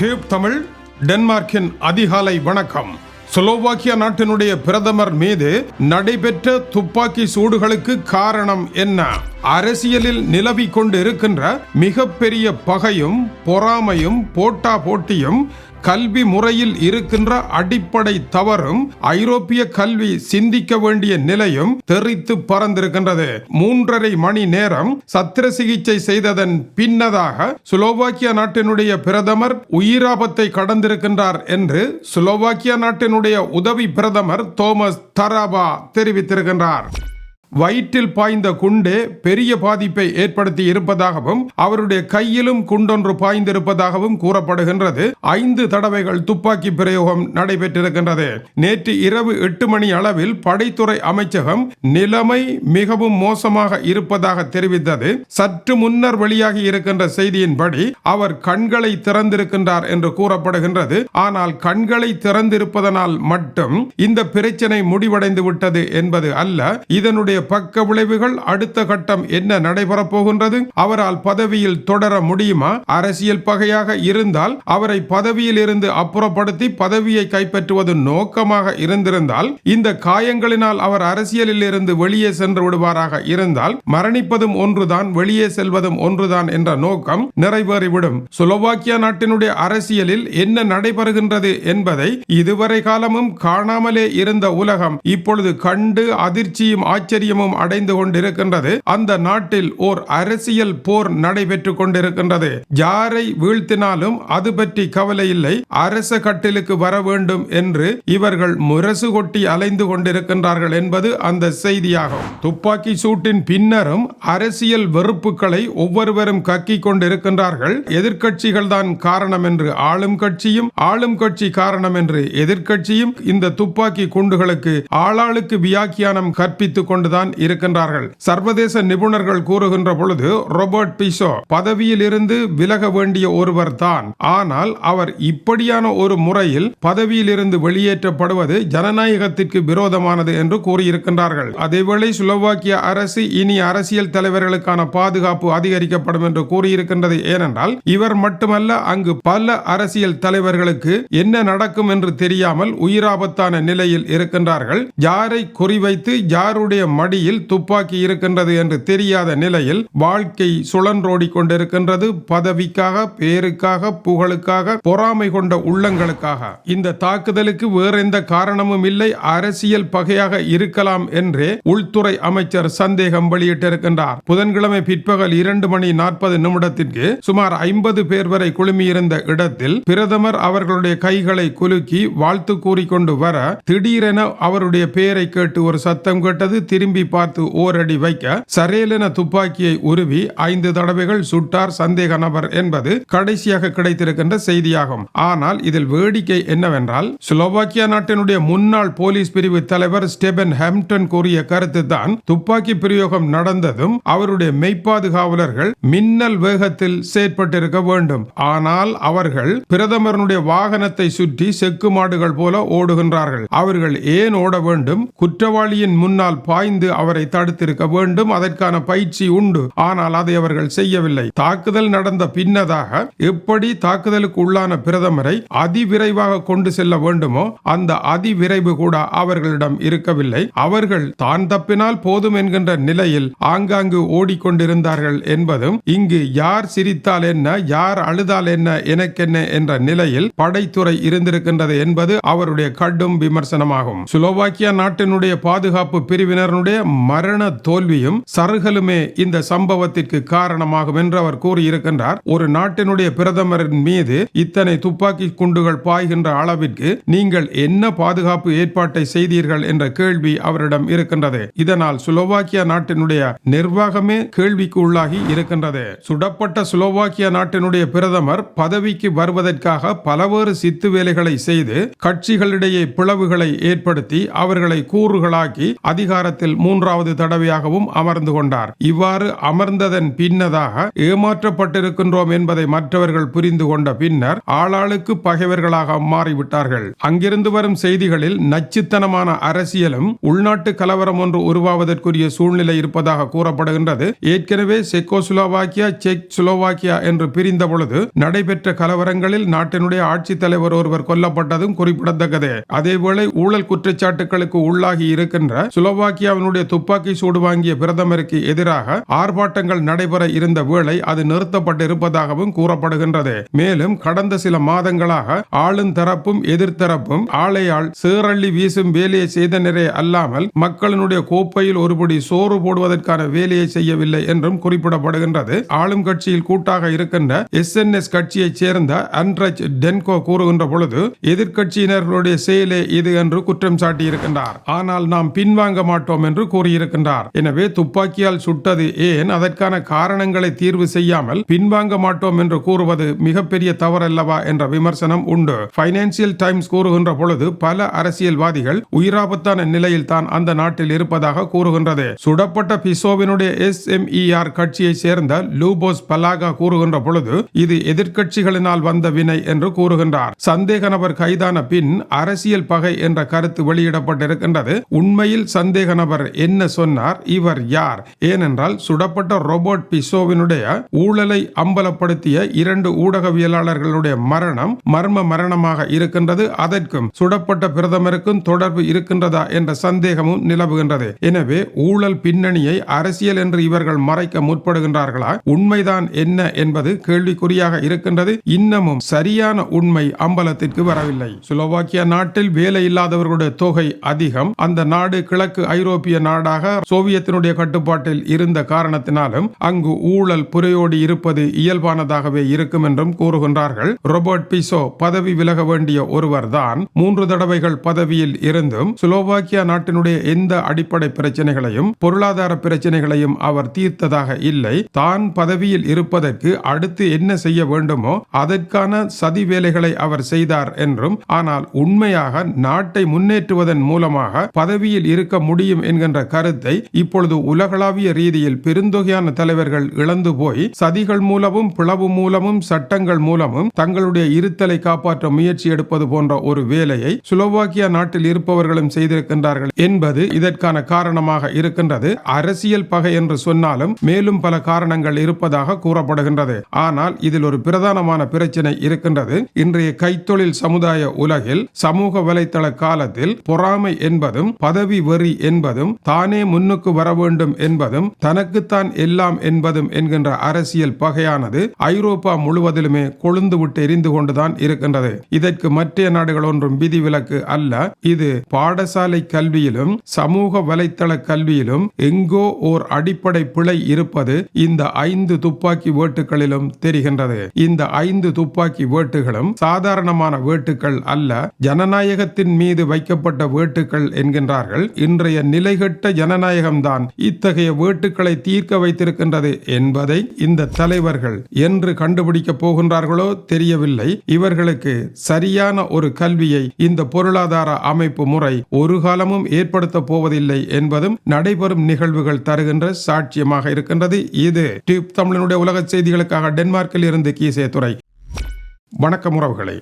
Tube Tamil டென்மார்க்கின் அதிகாலை வணக்கம். Slovakia நாட்டினுடைய பிரதமர் மீது நடைபெற்ற துப்பாக்கி சூடுகளுக்கு காரணம் என்ன? அரசியலில் நிலவி கொண்டு இருக்கின்ற மிகப்பெரிய பகையும் பொறாமையும் போட்டா போட்டியும் கல்வி முறையில் இருக்கின்ற அடிப்படை தவறும் ஐரோப்பிய கல்வி சிந்திக்க வேண்டிய நிலையும் தெரித்து பறந்திருக்கின்றது. மூன்றரை மணி நேரம் சத்திர சிகிச்சை செய்ததன் பின்னதாக சுலோவாக்கியா நாட்டினுடைய பிரதமர் உயிராபத்தை கடந்திருக்கின்றார் என்று சுலோவாக்கியா நாட்டினுடைய உதவி பிரதமர் தோமஸ் தராபா தெரிவித்திருக்கின்றார். வயிற்றில் பாய்ந்த குண்டு பெரிய பாதிப்பை ஏற்படுத்தி இருப்பதாகவும் அவருடைய கையிலும் குண்டொன்று பாய்ந்திருப்பதாகவும் கூறப்படுகின்றது. ஐந்து தடவைகள் துப்பாக்கி பிரயோகம் நடைபெற்றிருக்கின்றது. நேற்று இரவு எட்டு மணி அளவில் படைத்துறை அமைச்சகம் நிலைமை மிகவும் மோசமாக இருப்பதாக தெரிவித்தது. சற்று முன்னர் வெளியாகி இருக்கின்ற செய்தியின்படி அவர் கண்களை திறந்திருக்கின்றார் என்று கூறப்படுகின்றது. ஆனால் கண்களை திறந்திருப்பதனால் மட்டும் இந்த பிரச்சனை முடிவடைந்து விட்டது என்பது அல்ல. இதனுடைய பக்க விளைவுகள் அடுத்த கட்டம் என்ன நடைபெறப் போகின்றது? அவரால் பதவியில் தொடர முடியுமா? அரசியல் பகையாக இருந்தால் அவரை பதவியில் இருந்து அப்புறப்படுத்தி பதவியை கைப்பற்றுவது நோக்கமாக இருந்திருந்தால் இந்த காயங்களினால் அவர் அரசியலில் இருந்து வெளியே சென்று விடுவாராக இருந்தால் மரணிப்பதும் ஒன்றுதான் வெளியே செல்வதும் ஒன்றுதான் என்ற நோக்கம் நிறைவேறிவிடும். சுலோவாக்கியா நாட்டினுடைய அரசியலில் என்ன நடைபெறுகின்றது என்பதை இதுவரை காலமும் காணாமலே இருந்த உலகம் இப்பொழுது கண்டு அதிர்ச்சியும் ஆச்சரியம் ஆச்சரியமும் அடைந்து கொண்டிருக்கின்றது. அந்த நாட்டில் ஓர் அரசியல் போர் நடைபெற்றுக் கொண்டிருக்கின்றது. யாரை வீழ்த்தினாலும் அது பற்றி கவலை இல்லை. அரச கட்டிலுக்கு வர வேண்டும் என்று இவர்கள் முரசு கொட்டி அலைந்து கொண்டிருக்கின்றார்கள் என்பது அந்த செய்தியாகும். துப்பாக்கி சூட்டின் பின்னரும் அரசியல் வெறுப்புகளை ஒவ்வொருவரும் கக்கிக் கொண்டிருக்கின்றார்கள். எதிர்கட்சிகள் தான் காரணம் என்று ஆளும் கட்சியும் ஆளும் கட்சி காரணம் என்று எதிர்கட்சியும் இந்த துப்பாக்கி குண்டுகளுக்கு ஆளாளுக்கு வியாக்கியானம் கற்பித்துக் கொண்டுதான் தான் இருக்கின்றார்கள். சர்வதேச நிபுணர்கள் கூறுகின்ற பொழுது ரோபர்ட் பிசோ பதவியில் இருந்து விலக வேண்டிய ஒருவர் தான். ஆனால் அவர் இப்படியான ஒரு முறையில் பதவியில் இருந்து வெளியேற்றப்படுவது ஜனநாயகத்திற்கு விரோதமானது என்று கூறியிருக்கின்றார்கள். அதேவேளை சுலோவாக்கிய அரசு இனி அரசியல் தலைவர்களுக்கான பாதுகாப்பு அதிகரிக்கப்படும் என்று கூறியிருக்கின்றது. ஏனென்றால் இவர் மட்டுமல்ல அங்கு பல அரசியல் தலைவர்களுக்கு என்ன நடக்கும் என்று தெரியாமல் உயிராபத்தான நிலையில் இருக்கின்றார்கள். யாரை குறிவைத்து யாருடைய மன மடியில் துப்பாக்கி இருக்கின்றது என்று தெரியாத நிலையில் வாழ்க்கை சுழன்றோடி கொண்டிருக்கின்றது பதவிக்காக பேருக்காக புகழுக்காக பொறாமை கொண்ட உள்ளங்களுக்காக. இந்த தாக்குதலுக்கு வேற எந்த காரணமும் இல்லை. அரசியல் பகையாக இருக்கலாம் என்றே உள்துறை அமைச்சர் சந்தேகம் வெளியிட்டிருக்கின்றார். புதன்கிழமை பிற்பகல் இரண்டு மணி நாற்பது நிமிடத்திற்கு சுமார் ஐம்பது பேர் வரை குழுமியிருந்த இடத்தில் பிரதமர் அவர்களுடைய கைகளை குலுக்கி வாழ்த்து கூறிக்கொண்டு வர திடீரென அவருடைய பெயரை கேட்டு ஒரு சத்தம் கேட்டது. திரும்பி பார்த்து ஓரடி வைக்க சரேலென துப்பாக்கியை உருவி ஐந்து தடவைகள் சுட்டார் சந்தேக நபர் என்பது கடைசியாக கிடைத்திருக்கின்ற செய்தியாகும். ஆனால் இதில் வேடிக்கை என்னவென்றால் ஸ்லோவாக்கியா நாட்டினுடைய முன்னாள் போலீஸ் பிரிவு தலைவர் ஸ்டெபன் ஹாம்டன் கூறிய கருத்து தான் துப்பாக்கி பிரயோகம் நடந்ததும் அவருடைய மெய்ப்பாதுகாவலர்கள் மின்னல் வேகத்தில் செயற்பட்டிருக்க வேண்டும். ஆனால் அவர்கள் பிரதமருடைய வாகனத்தை சுற்றி செக்கு மாடுகள் போல ஓடுகின்றார்கள். அவர்கள் ஏன் ஓட வேண்டும்? குற்றவாளியின் முன்னால் பாய்ந்து அவரை தடுத்திருக்க வேண்டும் அதற்கான பயிற்சி உண்டு. ஆனால் அதை அவர்கள் செய்யவில்லை. தாக்குதல் நடந்த பின்னதாக எப்படி தாக்குதலுக்கு உள்ளான பிரதமரை அதிவிரைவாக கொண்டு செல்ல வேண்டுமோ அந்த அதிவிரைவு கூட அவர்களிடம் இருக்கவில்லை. அவர்கள் தான் தப்பினால் போதும் என்கின்ற நிலையில் ஆங்காங்கு ஓடிக்கொண்டிருந்தார்கள் என்பதும் இங்கு யார் சிரித்தால் என்ன யார் அழுதால் என்ன எனக்கென்ன என்ற நிலையில் படைத்துறை இருந்திருக்கின்றது என்பது அவருடைய கடும் விமர்சனமாகும். சுலோவாக்கியா நாட்டினுடைய பாதுகாப்பு பிரிவினருடைய மரண தோல்வியும் சருகலுமே இந்த சம்பவத்திற்கு காரணமாகும் என்று அவர் கூறியிருக்கின்றார். ஒரு நாட்டினுடைய பிரதமரின் மீது இத்தனை துப்பாக்கி குண்டுகள் பாய்கின்ற அளவிற்கு நீங்கள் என்ன பாதுகாப்பு ஏற்பாட்டை செய்தீர்கள் என்ற கேள்வி அவரிடம் இருக்கின்றது. இதனால் சுலோவாக்கியா நாட்டினுடைய நிர்வாகமே கேள்விக்கு உள்ளாகி இருக்கின்றது. சுடப்பட்ட சுலோவாக்கியா நாட்டினுடைய பிரதமர் பதவிக்கு வருவதற்காக பலவேறு சித்து வேலைகளை செய்து கட்சிகளிடையே பிளவுகளை ஏற்படுத்தி அவர்களை கூறுகளாக்கி அதிகாரத்தில் மூன்றாவது தடவையாகவும் அமர்ந்து கொண்டார். இவ்வாறு அமர்ந்ததன் பின்னதாக ஏமாற்றப்பட்டிருக்கின்றோம் என்பதை மற்றவர்கள் புரிந்து கொண்ட பின்னர் ஆளாளுக்கு பகைவர்களாக மாறிவிட்டார்கள். அங்கிருந்து வரும் செய்திகளில் நச்சுத்தனமான அரசியலும் உள்நாட்டு கலவரம் ஒன்று உருவாவதற்குரிய சூழ்நிலை இருப்பதாக கூறப்படுகின்றது. ஏற்கனவே செக்கோஸ்லோவாக்கியா செக் ஸ்லோவாக்கியா என்று பிரிந்த பொழுது நடைபெற்ற கலவரங்களில் நாட்டினுடைய ஆட்சித் தலைவர் ஒருவர் கொல்லப்பட்டதும் குறிப்பிடத்தக்கது. அதேவேளை ஊழல் குற்றச்சாட்டுகளுக்கு உள்ளாகி இருக்கின்ற தன்னுடைய துப்பாக்கி சூடு வாங்கிய பிரதமருக்கு எதிராக ஆர்ப்பாட்டங்கள் நடைபெற இருந்த வேளை அது நிறுத்தப்பட்டிருப்பதாகவும் கூறப்படுகின்றது. மேலும் கடந்த சில மாதங்களாக ஆளும் தரப்பும் எதிர்த்தரப்பும் ஆலையால் சீரள்ளி வீசும் வேலையை செய்தனரே அல்லாமல் மக்களினுடைய கோப்பையில் ஒருபடி சோறு போடுவதற்கான வேலையை செய்யவில்லை என்றும் குறிப்பிடப்படுகின்றது. ஆளும் கட்சியில் கூட்டாக இருக்கின்ற எஸ் என் எஸ் கட்சியைச் சேர்ந்த அன்ரஜ் டென்கோ கூறுகின்ற பொழுது எதிர்கட்சியினர்களுடைய செயலே இது என்று குற்றம் சாட்டியிருக்கின்றார். ஆனால் நாம் பின்வாங்க மாட்டோம் என்று கூறியிருக்கின்றார். எனவே துப்பாக்கியால் சுட்டது ஏன்? அதற்கான காரணங்களை தீர்வு செய்யாமல் பின்வாங்க மாட்டோம் என்று கூறுவது மிகப்பெரிய தவறல்லவா என்ற விமர்சனம் உண்டு. பைனான்சியல் டைம்ஸ் கூறுகின்ற பொழுது பல அரசியல்வாதிகள் உயிராபத்தான நிலையில் தான் அந்த நாட்டில் இருப்பதாக கூறுகின்றது. சுடப்பட்ட பிசோவினுடைய எஸ் கட்சியை சேர்ந்த லூபோஸ் பலாகா கூறுகின்ற பொழுது இது எதிர்கட்சிகளினால் வந்த வினை என்று கூறுகின்றார். சந்தேக நபர் கைதான பின் அரசியல் பகை என்ற கருத்து வெளியிடப்பட்டிருக்கின்றது. உண்மையில் சந்தேக நபர் என்ன சொன்னார்? இவர் யார்? ஏனென்றால் சுடப்பட்ட ரோபோட் பிசோவினுடைய ஊழலை அம்பலப்படுத்திய இரண்டு ஊடகவியலாளர்களுடைய மரணம் மர்ம மரணமாக இருக்கின்றது. அதற்கும் சுடப்பட்ட பிரதமருக்கும் தொடர்பு இருக்கின்றதா என்ற சந்தேகமும் நிலவுகின்றது. எனவே ஊழல் பின்னணியை அரசியல் என்று இவர்கள் மறைக்க முற்படுகின்றார்களா? உண்மைதான் என்ன என்பது கேள்விக்குறியாக இருக்கின்றது. இன்னமும் சரியான உண்மை அம்பலத்திற்கு வரவில்லை. சுலோவாக்கியா நாட்டில் வேலை இல்லாதவர்களுடைய தொகை அதிகம். அந்த நாடு கிழக்கு ஐரோப்பிய நாடாக சோவியத்தினுடைய கட்டுப்பாட்டில் இருந்த காரணத்தினாலும் அங்கு ஊழல் புரையோடி இருப்பது இயல்பானதாகவே இருக்கும் என்றும் கூறுகின்றார்கள். ரோபர்ட் பிசோ பதவி விலக வேண்டிய ஒருவர்தான் மூன்று தடவைகள் பதவியில் இருந்தும் சுலோவாக்கியா நாட்டினுடைய எந்த அடிப்படை பிரச்சனைகளையும் பொருளாதார பிரச்சனைகளையும் அவர் தீர்த்ததாக இல்லை. தான் பதவியில் இருப்பதற்கு அடுத்து என்ன செய்ய வேண்டுமோ அதற்கான சதி வேலைகளை அவர் செய்தார் என்றும் ஆனால் உண்மையாக நாட்டை முன்னேற்றுவதன் மூலமாக பதவியில் இருக்க முடியும் என்கின்ற கருத்தை இப்பொழுது உலகளாவிய ரீதியில் பெருந்தொகையான தலைவர்கள் இழந்து போய் சதிகள் மூலமும் பிளவு மூலமும் சட்டங்கள் மூலமும் தங்களுடைய இருத்தலை காப்பாற்ற முயற்சி எடுப்பது போன்ற ஒரு வேலையை சுலோவாக்கியா நாட்டில் இருப்பவர்களும் செய்திருக்கின்றார்கள் என்பது இதற்கான காரணமாக இருக்கின்றது. அரசியல் பகை என்று சொன்னாலும் மேலும் பல காரணங்கள் இருப்பதாக கூறப்படுகின்றது. ஆனால் இதில் ஒரு பிரதானமான பிரச்சனை இருக்கின்றது. இன்றைய கைத்தொழில் சமுதாய உலகில் சமூக வலைத்தள காலத்தில் பொறாமை என்பதும் பதவி வெறி என்பதும் தானே முன்னுக்கு வர வேண்டும் என்பதும் தனக்குத்தான் எல்லாம் என்பதும் என்கின்ற அரசியல் பகையானது ஐரோப்பா முழுவதிலுமே கொழுந்து விட்டு எரிந்து கொண்டுதான் இருக்கின்றது. இதற்கு மற்ற நாடுகள் ஒன்றும் விதிவிலக்கு அல்ல. இது பாடசாலை கல்வியிலும் சமூக வலைத்தள கல்வியிலும் எங்கோ ஓர் அடிப்படை பிழை இருப்பது இந்த ஐந்து துப்பாக்கி வேட்டுகளிலும் தெரிகின்றது. இந்த ஐந்து துப்பாக்கி வேட்டுகளும் சாதாரணமான வேட்டுகள் அல்ல ஜனநாயகத்தின் மீது வைக்கப்பட்ட வேட்டுகள் என்கின்றார்கள். இன்றைய நிலைகள் கெட்ட ஜனநாயகம்தான். இத்தகைய வேட்டுக்களை தீர்க்க வைத்திருக்கின்றது என்பதை இந்த தலைவர்கள் என்று கண்டுபிடிக்க போகின்றார்களோ தெரியவில்லை. இவர்களுக்கு சரியான ஒரு கல்வியை இந்த பொருளாதார அமைப்பு முறை ஒரு காலமும் ஏற்படுத்த போவதில்லை என்பதும் நடைபெறும் நிகழ்வுகள் தருகின்ற சாட்சியமாக இருக்கின்றது. இது டியூப் தமிழனுடைய உலக செய்திகளுக்காக டென்மார்க்கில் இருந்து கீசே துறை வணக்கம் உறவுகளை.